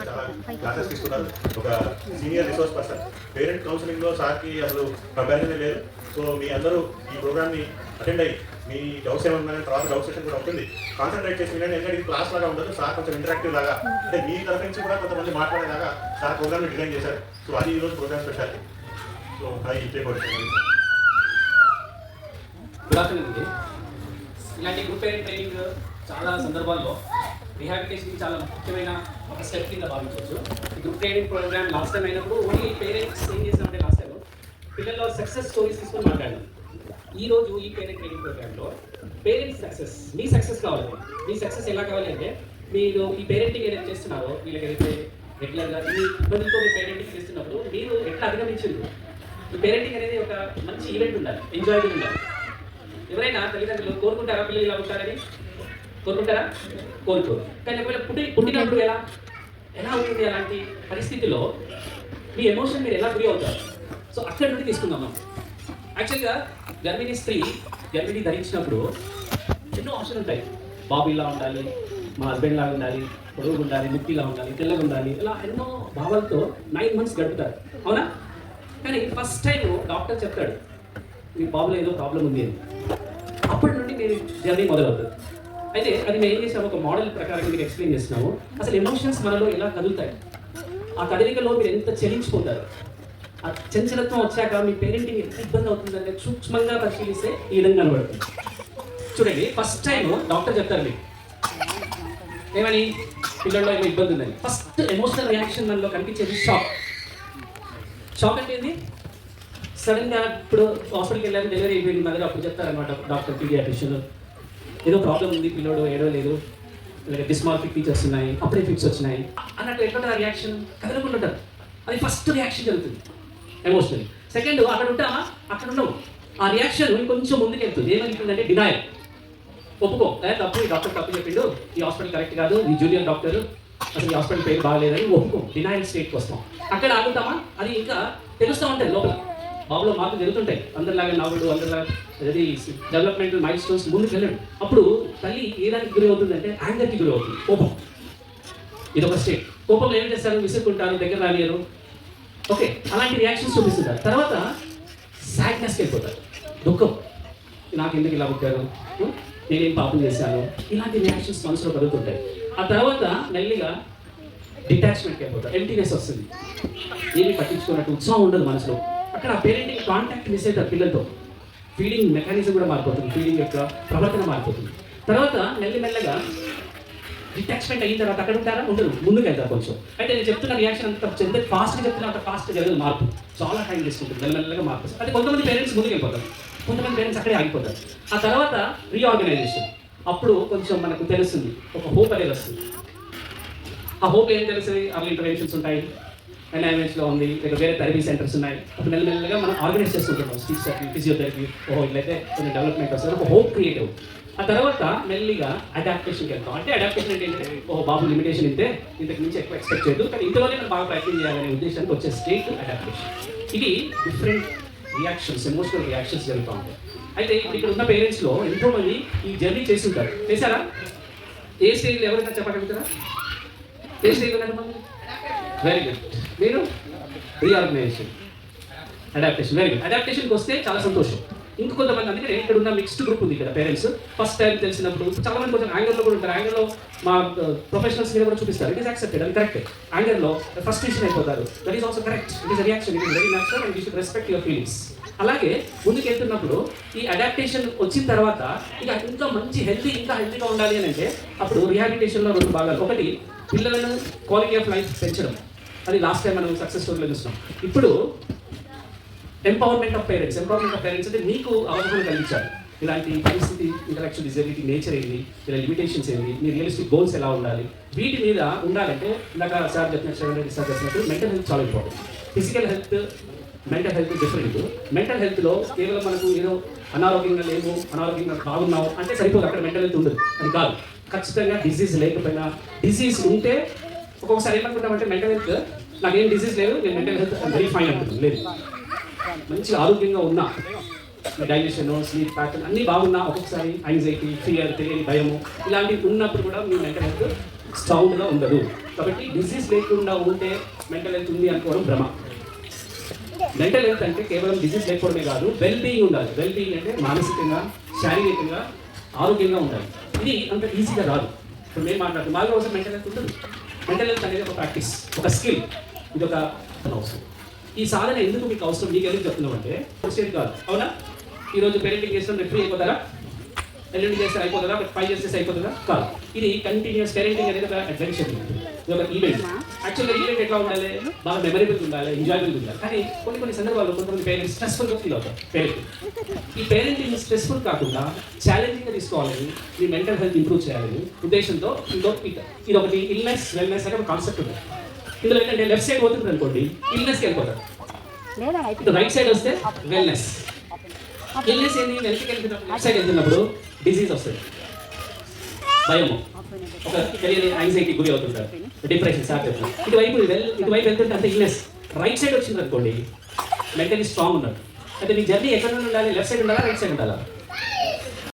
చాలా క్లాసెస్ తీసుకున్నారు ఒక సీనియర్ రిసోర్స్ పర్సన్ పేరెంట్ కౌన్సిలింగ్లో సార్కి అసలు కంపారిజన్ లేదు సో మీ అందరూ ఈ ప్రోగ్రామ్ని అటెండ్ అయ్యి మీ డౌట్స్ ఏమన్నా తర్వాత డౌట్ సెషన్ కూడా ఉంటుంది కాన్సన్ట్రేట్ చేసి వినండి ఎందుకంటే ఇది క్లాస్ లాగా ఉండదు సార్ కొంచెం ఇంటరాక్టివ్ లాగా అంటే మీ తరఫు నుంచి కూడా కొంతమంది మాట్లాడేలాగా సార్ ప్రోగ్రామ్ డిజైన్ చేశారు సో అది ఈరోజు ప్రోగ్రామ్ స్పెషాలిటీ సో అది ఇచ్చే కూడా గుడ్ ఆఫ్టర్నూన్ అండి ఇలాంటి గ్రూప్ పేరెంట్ ట్రైనింగ్ చాలా సందర్భాల్లో రిహాబిలిటేషన్ చాలా ముఖ్యమైన ఒక స్టెప్ కింద భావించవచ్చు. Group training program last time అయినప్పుడు ఓన్లీ పేరెంట్స్ ఏం చేసినామంటే లాస్ట్ టైం పిల్లల్లో సక్సెస్ స్టోరీస్ తీసుకొని మాట్లాడాం ఈ రోజు ఈ పేరెంట్ ట్రైనింగ్ ప్రోగ్రామ్లో పేరెంట్స్ సక్సెస్ మీ సక్సెస్ కావాలి. మీ సక్సెస్ ఎలా కావాలి అంటే మీరు ఈ పేరెంటింగ్ ఏదైతే చేస్తున్నారో వీళ్ళకైతే రెగ్యులర్గా ఈ ఇబ్బందులతో మీ పేరెంటింగ్ చేస్తున్నప్పుడు మీరు ఎట్లా అధిగమించింది ఈ పేరెంటింగ్ అనేది ఒక మంచి ఈవెంట్ ఉండాలి ఎంజాయబుల్ ఉండాలి. ఎవరైనా తల్లిదండ్రులు కోరుకుంటారా పిల్లలు ఇలా ఉంటారని? కోరుకుంటారా? కోరుకోరు. కానీ ఒకవేళ పుట్టి పుట్టినప్పుడు ఎలా? ఎలా ఉంటుంది అలాంటి పరిస్థితిలో మీ ఎమోషన్ మీరు ఎలా గురి అవుతారు? సో అక్కడి నుండి తీసుకుందాం మనం. యాక్చువల్గా గర్భిణీ స్త్రీ గర్భిణీ ధరించినప్పుడు ఎన్నో ఆప్షన్ ఉంటాయి. బాబు ఇలా ఉండాలి మా హస్బెండ్ లాగా ఉండాలి పొడుగు ఉండాలి ముక్కిలా ఉండాలి తెల్లగా ఉండాలి ఇలా ఎన్నో భావాలతో నైన్ మంత్స్ గడుపుతారు. అవునా? కానీ ఫస్ట్ టైం డాక్టర్ చెప్తాడు మీ బాబులో ఏదో ప్రాబ్లం ఉంది అని. అప్పటి నుండి మీరు జర్నీ మొదలవుతుంది అయితే అది మేము ఏం చేసాము ఒక మోడల్ ప్రకారం మీకు ఎక్స్ప్లెయిన్ చేస్తున్నాము. అసలు ఎమోషన్స్ మనలో ఎలా కదులుతాయి? ఆ కదలికలో మీరు ఎంత చెల్లించిపోతారు ఆ చంచలత్వం వచ్చాక మీ పేరెంటింగ్ ఎంత ఇబ్బంది అవుతుందంటే సూక్ష్మంగా పరిశీలిస్తే ఈ విధంగా కనబడుతుంది. చూడండి ఫస్ట్ టైం డాక్టర్ చెప్తారు మీకు. ఏమని? పిల్లల్లో ఏమో ఇబ్బంది ఉందని. ఫస్ట్ ఎమోషనల్ రియాక్షన్ మనలో కనిపించేది షాక్ షాక్ అంటే ఏంది? సడన్గా ఇప్పుడు హాస్పిటల్కి వెళ్ళాక డెలివరీ అయిపోయింది మదర్ అప్పుడు చెప్తారనమాట డాక్టర్ పీడియాట్రిషియన్ ఏదో ప్రాబ్లం ఉంది పిల్లోడు ఏడో లేదు. లేదా డిస్మార్ఫిక్ ఫీచర్స్ ఉన్నాయి అప్పుడే ఫిక్స్ వచ్చినాయి. అన్నట్టు ఎట్లా రియాక్షన్ కదలకుండా అది ఫస్ట్ రియాక్షన్ జరుగుతుంది ఎమోషనల్ సెకండ్ అక్కడ ఉంటామా అక్కడ ఉండవు. ఆ రియాక్షన్ కొంచెం ముందుకు వెళ్తుంది. ఏమనుకుంటుందంటే డినాయల్ ఒప్పుకో. తప్పు ఈ డాక్టర్ తప్పు చెప్పిండు. ఈ హాస్పిటల్ కరెక్ట్ కాదు. ఈ జూనియర్ డాక్టర్ అసలు ఈ హాస్పిటల్ పేరు బాగలేదని ఒప్పుకో. డినాయల్ స్టేట్కి వస్తాం. అక్కడ ఆగుతామా? అది ఇంకా తెలుస్తూ ఉంటుంది లోపల. బాబులో మార్పులు జరుగుతుంటాయి. అందరిలాగా నవ్వడు అందరిలాగా అది డెవలప్మెంటల్ మైల్ స్టోన్స్ ముందుకు వెళ్ళాడు. అప్పుడు తల్లి ఏ దానికి గురి అవుతుందంటే యాంగర్కి గురి అవుతుంది. కోపం. ఇది ఒక స్టేట్ కోపంలో ఏం చేస్తారు? విసుక్కుంటారు దగ్గర రానియరు. ఓకే అలాంటి రియాక్షన్స్ చూపిస్తుంటారు. తర్వాత సాడ్నెస్కి వెళ్ళిపోతారు. దుఃఖం. నాకు ఎందుకు ఇలా పుట్టారు? నేనేం పాపం చేశాను? ఇలాంటి రియాక్షన్స్ మనసులో కలుగుతుంటాయి ఆ తర్వాత మెల్లిగా డిటాచ్మెంట్కి వెళ్ళిపోతారు. ఎంటీనెస్ వస్తుంది. ఏమి పట్టించుకున్నట్టు ఉత్సాహం ఉండదు మనసులో. అక్కడ పేరెంటింగ్ కాంటాక్ట్ మిస్ అవుతారు పిల్లలతో ఫీడింగ్ మెకానిజం కూడా మారిపోతుంది ఫీడింగ్ యొక్క ప్రవర్తన మారిపోతుంది. తర్వాత మెల్లిమెల్లగా డిటాచ్మెంట్ అయిన తర్వాత అక్కడ ఉంటారా? ఉండరు. ముందుకు వెళ్తారు కొంచెం. అయితే నేను చెప్తున్న రియాక్షన్ అంత ఎంత ఫాస్ట్గా చెప్తున్నా అంత ఫాస్ట్ జరగదు మార్పు. చాలా టైం తీసుకుంటుంది. మెల్లమెల్లగా మార్పు. అది కొంతమంది పేరెంట్స్ ముందుకు వెళ్ళిపోతారు. కొంతమంది పేరెంట్స్ అక్కడే ఆగిపోతారు. ఆ తర్వాత రీఆర్గనైజేషన్ అప్పుడు కొంచెం మనకు తెలుస్తుంది. ఒక హోప్ అనేది వస్తుంది. ఆ హోప్ ఏం తెలుస్తుంది? అర్లీ ఇంటర్వెన్షన్స్ ఉంటాయి. ఎన్ఐఎంఎస్లో ఉంది లేదా వేరే థెరపీ సెంటర్స్ ఉన్నాయి అప్పుడు మెల్లమెల్లగా మనం ఆర్గనైజ్ చేసుకుంటున్నాం స్పీచ్ థెరపీ ఫిజియోథెరపీ ఓహో ఇట్లయితే కొన్ని డెవలప్మెంట్ వస్తుంది ఒక హోప్ క్రియేట్ అవుతుంది ఆ తర్వాత మెల్లిగా అడాప్టేషన్కి వెళ్తాం. అంటే అడాప్టేషన్ అంటే ఏంటంటే ఓహో బాబు లిమిటేషన్ ఇంతే ఇంతకు మించి ఎక్కువ ఎక్స్పెక్ట్ చేయదు కానీ ఇంతలోనే మనం బాగా ప్రయత్నం చేయాలనే ఉద్దేశానికి వచ్చే స్టేట్ అడాప్టేషన్ ఇది డిఫరెంట్ రియాక్షన్స్ ఎమోషనల్ రియాక్షన్స్ జరుగుతూ ఉంటాయి. అయితే ఇప్పుడు ఇక్కడ ఉన్న పేరెంట్స్లో ఎంతోమంది ఈ జర్నీ చేసి ఉంటారు. చేశారా? ఏ స్టేజ్లో ఎవరైనా చెప్పగలుగుతారా ఏ స్టేజ్లో వెరీ గుడ్ మీరు? రీఆర్గనైజేషన్ అడాప్టేషన్ వెరీ గుడ్ అడాప్టేషన్కి వస్తే చాలా సంతోషం. ఇంకొంతమంది అందుకే ఇక్కడ ఉన్న మిక్స్డ్ గ్రూప్ ఉంది ఇక్కడ పేరెంట్స్ ఫస్ట్ టైం తెలిసినప్పుడు చాలా మంది కొంచెం యాంగర్లో కూడా ఉంటారు. యాంగర్లో మా uh, ప్రొఫెషనల్స్ మీద కూడా చూపిస్తారు. ఇట్ ఈస్ యాక్సెప్టెడ్ అది కరెక్ట్ యాంగర్లో ఫస్ట్రేషన్ అయిపోతారు. That is also correct it is reaction it is very natural and you should respect your feelings అలాగే ముందుకు వెళ్తున్నప్పుడు ఈ అడాప్టేషన్ వచ్చిన తర్వాత ఇక ఇంకా మంచి హెల్తీ ఇంకా హెల్తీగా ఉండాలి అని అంటే అప్పుడు రిహాబిలిటేషన్లో రెండు భాగాలు. ఒకటి పిల్లలను క్వాలిటీ ఆఫ్ లైఫ్ పెంచడం. అది లాస్ట్ టైం మనం సక్సెస్ స్టోరీలో చూస్తాం ఇప్పుడు empowerment of parents empowerment of parents అంటే మీకు అవగాహన కలిగించాలి. ఇలాంటి పరిస్థితి ఇంటలెక్చువల్ డిజబిలిటీ నేచర్ ఏంటి ఇలా లిమిటేషన్స్ ఏంటి మీ రియలిస్టిక్ గోల్స్ ఎలా ఉండాలి? వీటి మీద ఉండాలంటే ఇందాక సార్ చెప్పిన రెడ్డి సార్ చెప్పినట్టు మెంటల్ హెల్త్ చాలా important physical health mental health different mental హెల్త్లో కేవలం మనకు ఏదో అనారోగ్యంగా లేవు అనారోగ్యంగా బాగున్నావు అంటే సరిపోదు. అక్కడ మెంటల్ హెల్త్ ఉండదు. అది కాదు. ఖచ్చితంగా డిసీజ్ లేకపోయినా డిసీజ్ ఉంటే ఒక్కొక్కసారి ఏమనుకుంటామంటే మెంటల్ హెల్త్ నాకేం డిసీజ్ లేదు నేను మెంటల్ హెల్త్ వెరీ ఫైన్ అంటుంది లేదు. మంచి ఆరోగ్యంగా ఉన్నా డైజెషన్ స్లీప్ ప్యాటర్న్ అన్నీ బాగున్నా ఒక్కొక్కసారి యాంగ్జైటీ ఫియర్ తెలియని భయము ఇలాంటివి ఉన్నప్పుడు కూడా మీ మెంటల్ హెల్త్ స్ట్రాంగ్గా ఉండదు. కాబట్టి డిసీజ్ లేకుండా ఉంటే మెంటల్ హెల్త్ ఉంది అనుకోవడం భ్రమ. మెంటల్ హెల్త్ అంటే కేవలం డిసీజ్ లేకపోవడమే కాదు వెల్ బీయింగ్ ఉండాలి. వెల్ బీయింగ్ అంటే మానసికంగా శారీరకంగా ఆరోగ్యంగా ఉండాలి. ఇది అంత ఈజీగా రాదు. ఇప్పుడు మేము మాట్లాడుతాం మాలో అవసరం మెంటల్ హెల్త్ ఉంటుంది. మెంటల్ హెల్త్ అనేది ఒక ప్రాక్టీస్ ఒక స్కిల్ ఇది ఒక అవసరం. ఈ సాధన ఎందుకు మీకు అవసరం? మీకు ఎందుకు చెప్తున్నాం అంటే క్వశ్చన్ కాదు. అవునా? ఈరోజు పేరెంటింగ్ చేస్తాం రేపు ఫ్రీ అయిపోతారా? ఎల్లుండి చేస్తే అయిపోతుందా ఫైవ్ ఇయర్స్ చేస్తే అయిపోతుందా కాదు. ఇది కంటిన్యూస్ పేరెంటింగ్ అనేది ఒక అడ్వెంచర్ ఒక ఈవెంట్ యాక్చువల్గా ఈవెంట్ ఎట్లా ఉండాలి? బాగా మెమరబుల్ ఉండాలి ఎంజాయబుల్ ఉండాలి. కానీ కొన్ని కొన్ని సందర్భాల్లో కొంతమంది పేరెంట్స్ స్ట్రెస్ఫుల్గా ఫీల్ అవుతారు పేరెంట్ ఈ పేరెంటింగ్ స్ట్రెస్ఫుల్ కాకుండా ఛాలెంజింగ్గా తీసుకోవాలని మీ మెంటల్ హెల్త్ ఇంప్రూవ్ చేయాలని ఉద్దేశంతో ఇదో ఇది ఒకటి ఇల్నెస్ వెల్నెస్ అనే ఒక కాన్సెప్ట్ ఉంది. ఇందులో ఏంటంటే లెఫ్ట్ సైడ్ పోతుంది అనుకోండి ఇల్నెస్కి వెళ్ళిపోతారు. ఇటు రైట్ సైడ్ వస్తే వెల్నెస్ ఇల్నెస్ ఏంటి వెనక్కి వెళ్తున్నప్పుడు లెఫ్ట్ సైడ్ వెళ్తున్నప్పుడు డిసీజ్ వస్తుంది. భయము. ఒక తెలియని యాంగ్జైటీ గురి అవుతుంటారు. డిప్రెషన్ సార్ చెప్తాను ఇటువైపు ఇటువైపు వెళ్తుంటే అంత ఇల్నెస్ రైట్ సైడ్ వచ్చింది అనుకోండి మెంటలీ స్ట్రాంగ్ ఉన్నారు. అయితే మీ జర్నీ ఎక్కడ ఉండాలి? లెఫ్ట్ సైడ్ ఉండాలా? రైట్ సైడ్ ఉండాలా?